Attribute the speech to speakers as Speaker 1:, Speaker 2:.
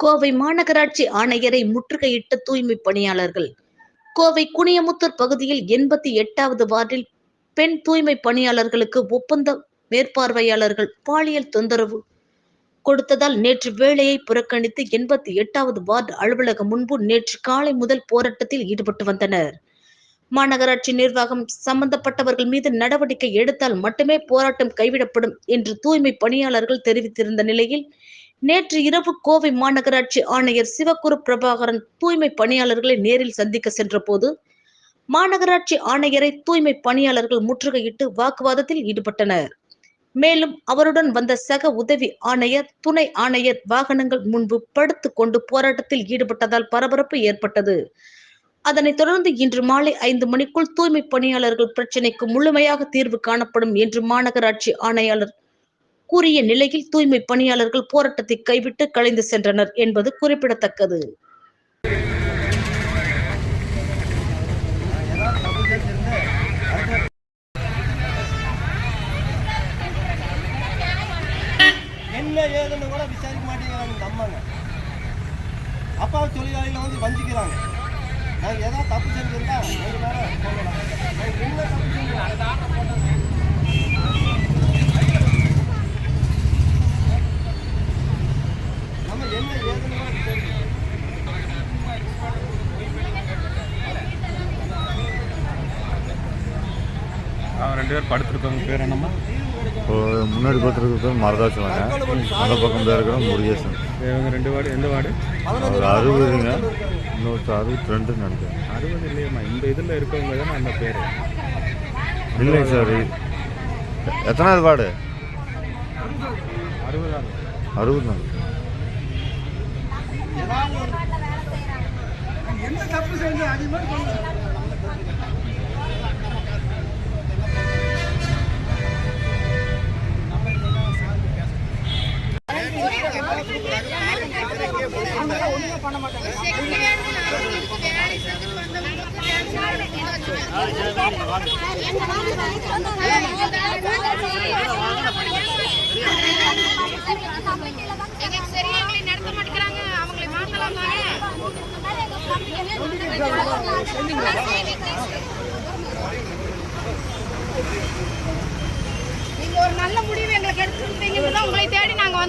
Speaker 1: கோவை மாநகராட்சி ஆணையரை முற்றுகையிட்ட தூய்மை பணியாளர்கள். கோவை குனியமுத்தூர் பகுதியில் எண்பத்தி எட்டாவது வார்டில் பெண் தூய்மை பணியாளர்களுக்கு ஒப்பந்த மேற்பார்வையாளர்கள் பாலியல் தொந்தரவு கொடுத்ததால் நேற்று வேலையை புறக்கணித்து எண்பத்தி எட்டாவது வார்டு அலுவலகம் முன்பு நேற்று காலை முதல் போராட்டத்தில் ஈடுபட்டு வந்தனர். மாநகராட்சி நிர்வாகம் சம்பந்தப்பட்டவர்கள் மீது நடவடிக்கை எடுத்தால் மட்டுமே போராட்டம் கைவிடப்படும் என்று தூய்மை பணியாளர்கள் தெரிவித்திருந்த நிலையில் நேற்று இரவு கோவை மாநகராட்சி ஆணையர் சிவகுரு பிரபாகரன் தூய்மை பணியாளர்களை நேரில் சந்திக்க சென்றபோது மாநகராட்சி ஆணையரை தூய்மை பணியாளர்கள் முற்றுகையிட்டு வாக்குவாதத்தில் ஈடுபட்டனர். மேலும் அவருடன் வந்த சக உதவி ஆணையர் துணை ஆணையர் வாகனங்கள் முன்பு படுத்து கொண்டு போராட்டத்தில் ஈடுபட்டதால் பரபரப்பு ஏற்பட்டது. அதனைத் தொடர்ந்து இன்று மாலை ஐந்து மணிக்குள் தூய்மை பணியாளர்கள் பிரச்சினைக்கு முழுமையாக தீர்வு காணப்படும் என்று மாநகராட்சி ஆணையாளர் கூறிய நிலையில் தூய்மை பணியாளர்கள் போராட்டத்தை கைவிட்டு கலைந்து சென்றனர் என்பது குறிப்பிடத்தக்கது.
Speaker 2: என்ன ஏதுன்னு கூட விசாரிக்க மாட்டேங்கிறாங்க இந்த அம்மாங்க. அப்பாவை தொழிலாளிகளை வந்து வஞ்சிக்கிறாங்க. நாங்கள் ஏதாவது தப்பு செஞ்சிருந்தா எங்க மேல சொல்லலாம் நாங்க என்ன தப்பு
Speaker 3: ரெண்டு பேர் படுத்திருக்கவங்க பேர் என்னம்மா?
Speaker 4: இப்போ முன்னாடி பார்த்துருக்கிறது மரதாச்சலங்க அந்த பக்கம் தான் இருக்கிற முருகேசன்.
Speaker 3: இவங்க ரெண்டு வார்டு எந்த வார்டு?
Speaker 4: அவர் அறுபதுங்க. இன்னொருத்தர் அறுபத்தி ரெண்டுன்னு நினைக்கிறேன்.
Speaker 3: அறுபது இல்லையம்மா. இந்த இதில் இருக்கவங்க தானே அந்த பேர்?
Speaker 4: இல்லைங்க சார். எத்தனாவது வார்டு?
Speaker 3: அறுபதாவது.
Speaker 4: அறுபது தான்
Speaker 2: என்ன தப்பு செஞ்சு அது
Speaker 5: நீங்க ஒரு நல்ல முடிவு எங்களுக்கு எடுத்துருப்பீங்கன்னு தான் உங்களை தேடி நாங்க வந்து